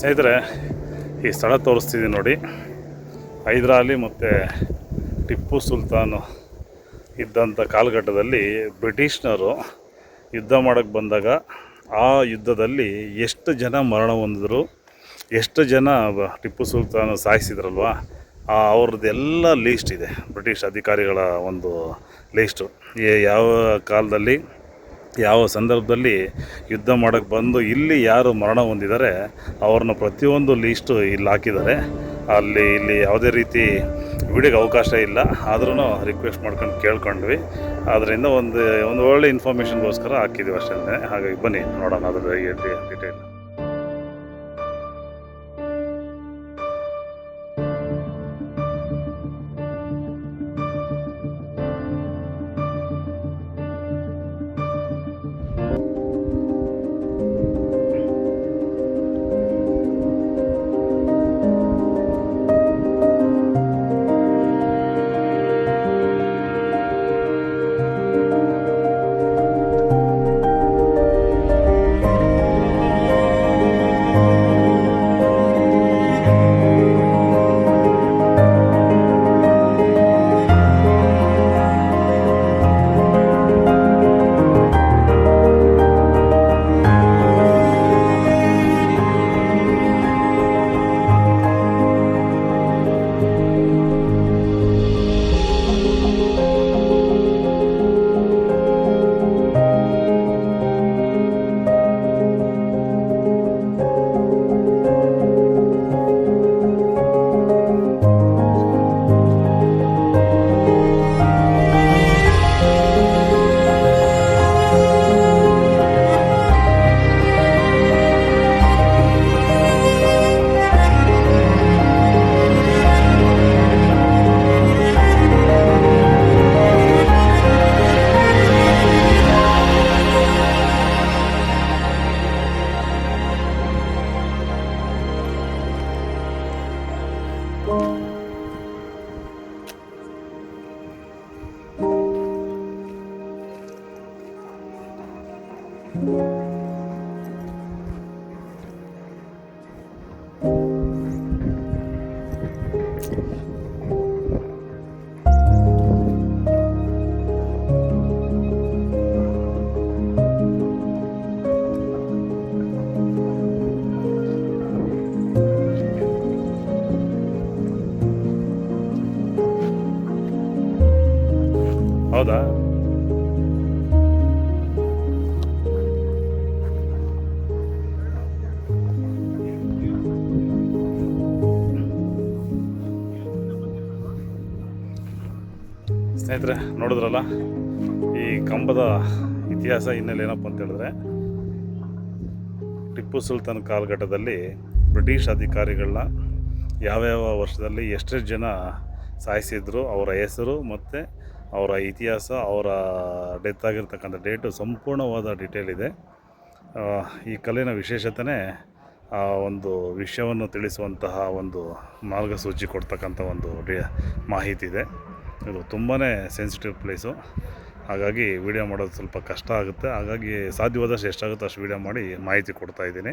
ಸ್ನೇಹಿತರೆ, ಈ ಸ್ಥಳ ತೋರಿಸ್ತಿದ್ದೀನಿ ನೋಡಿ. ಹೈದರಾಲಿ ಮತ್ತು ಟಿಪ್ಪು ಸುಲ್ತಾನು ಇದ್ದಂಥ ಕಾಲಘಟ್ಟದಲ್ಲಿ ಬ್ರಿಟಿಷ್ನರು ಯುದ್ಧ ಮಾಡೋಕ್ಕೆ ಬಂದಾಗ ಆ ಯುದ್ಧದಲ್ಲಿ ಎಷ್ಟು ಜನ ಮರಣ ಹೊಂದಿದ್ರು, ಎಷ್ಟು ಜನ ಟಿಪ್ಪು ಸುಲ್ತಾನ್ ಸಾಯಿಸಿದ್ರಲ್ವ, ಆ ಅವ್ರದ್ದೆಲ್ಲ ಲೀಸ್ಟ್ ಇದೆ, ಬ್ರಿಟಿಷ್ ಅಧಿಕಾರಿಗಳ ಒಂದು ಲೀಸ್ಟು ಯಾವ ಕಾಲದಲ್ಲಿ ಯಾವ ಸಂದರ್ಭದಲ್ಲಿ ಯುದ್ಧ ಮಾಡೋಕ್ಕೆ ಬಂದು ಇಲ್ಲಿ ಯಾರು ಮರಣ ಹೊಂದಿದ್ದಾರೆ ಅವ್ರನ್ನ ಪ್ರತಿಯೊಂದು ಲೀಸ್ಟು ಇಲ್ಲಿ ಹಾಕಿದ್ದಾರೆ. ಅಲ್ಲಿ ಇಲ್ಲಿ ಯಾವುದೇ ರೀತಿ ವಿಡಿಯೋಗೆ ಅವಕಾಶ ಇಲ್ಲ. ಆದ್ರೂ ರಿಕ್ವೆಸ್ಟ್ ಮಾಡ್ಕೊಂಡು ಕೇಳ್ಕೊಂಡ್ವಿ. ಅದರಿಂದ ಒಂದು ಒಂದು ಒಳ್ಳೆ ಇನ್ಫಾರ್ಮೇಷನ್ಗೋಸ್ಕರ ಹಾಕಿದ್ದೀವಿ ಅಷ್ಟೇ ಹಾಗಾಗಿ ಬನ್ನಿ, ನೋಡೋಣ ಅದ್ರ ಡೀಟೇಲ್ ಹೌದಾ ಸ್ನೇಹಿತರೆ, ನೋಡಿದ್ರಲ್ಲ, ಈ ಕಂಬದ ಇತಿಹಾಸ ಹಿನ್ನೆಲೆ ಏನಪ್ಪ ಅಂತ ಹೇಳಿದ್ರೆ, ಟಿಪ್ಪು ಸುಲ್ತಾನ್ ಕಾಲಘಟ್ಟದಲ್ಲಿ ಬ್ರಿಟಿಷ್ ಅಧಿಕಾರಿಗಳನ್ನ ಯಾವ್ಯಾವ ವರ್ಷದಲ್ಲಿ ಎಷ್ಟೇ ಜನ ಸಾಯಿಸಿದ್ರು, ಅವರ ಹೆಸರು ಮತ್ತು ಅವರ ಇತಿಹಾಸ, ಅವರ ಡೆತ್ ಆಗಿರ್ತಕ್ಕಂಥ ಡೇಟು ಸಂಪೂರ್ಣವಾದ ಡಿಟೇಲ್ ಇದೆ. ಈ ಕಲೆಯ ವಿಶೇಷತೆನೇ ಆ ಒಂದು ವಿಷಯವನ್ನು ತಿಳಿಸುವಂತಹ ಒಂದು ಮಾರ್ಗಸೂಚಿ ಕೊಡ್ತಕ್ಕಂಥ ಒಂದು ಡಿ, ಮಾಹಿತಿ ಇದೆ. ಇದು ತುಂಬಾ ಸೆನ್ಸಿಟಿವ್ ಪ್ಲೇಸು ಹಾಗಾಗಿ ವೀಡಿಯೋ ಮಾಡೋದು ಸ್ವಲ್ಪ ಕಷ್ಟ ಆಗುತ್ತೆ. ಹಾಗಾಗಿ ಸಾಧ್ಯವಾದಷ್ಟು ಎಷ್ಟಾಗುತ್ತೋ ಅಷ್ಟು ವೀಡಿಯೋ ಮಾಡಿ ಮಾಹಿತಿ ಕೊಡ್ತಾ ಇದ್ದೀನಿ.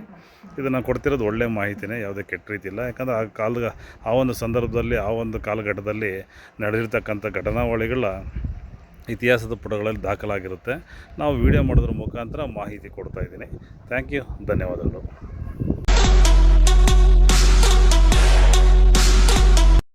ಇದನ್ನು ಕೊಡ್ತಿರೋದು ಒಳ್ಳೆ ಮಾಹಿತಿನೇ, ಯಾವುದೇ ಕೆಟ್ಟ ರೀತಿ ಇಲ್ಲ. ಯಾಕಂದರೆ ಆ ಕಾಲದ, ಆ ಒಂದು ಸಂದರ್ಭದಲ್ಲಿ, ಆ ಒಂದು ಕಾಲಘಟ್ಟದಲ್ಲಿ ನಡೆದಿರ್ತಕ್ಕಂಥ ಘಟನಾವಳಿಗಳ ಇತಿಹಾಸದ ಪುಟಗಳಲ್ಲಿ ದಾಖಲಾಗಿರುತ್ತೆ. ನಾವು ವಿಡಿಯೋ ಮಾಡೋದ್ರ ಮುಖಾಂತರ ಮಾಹಿತಿ ಕೊಡ್ತಾ ಇದ್ದೀನಿ. Thank you. ಧನ್ಯವಾದಗಳು.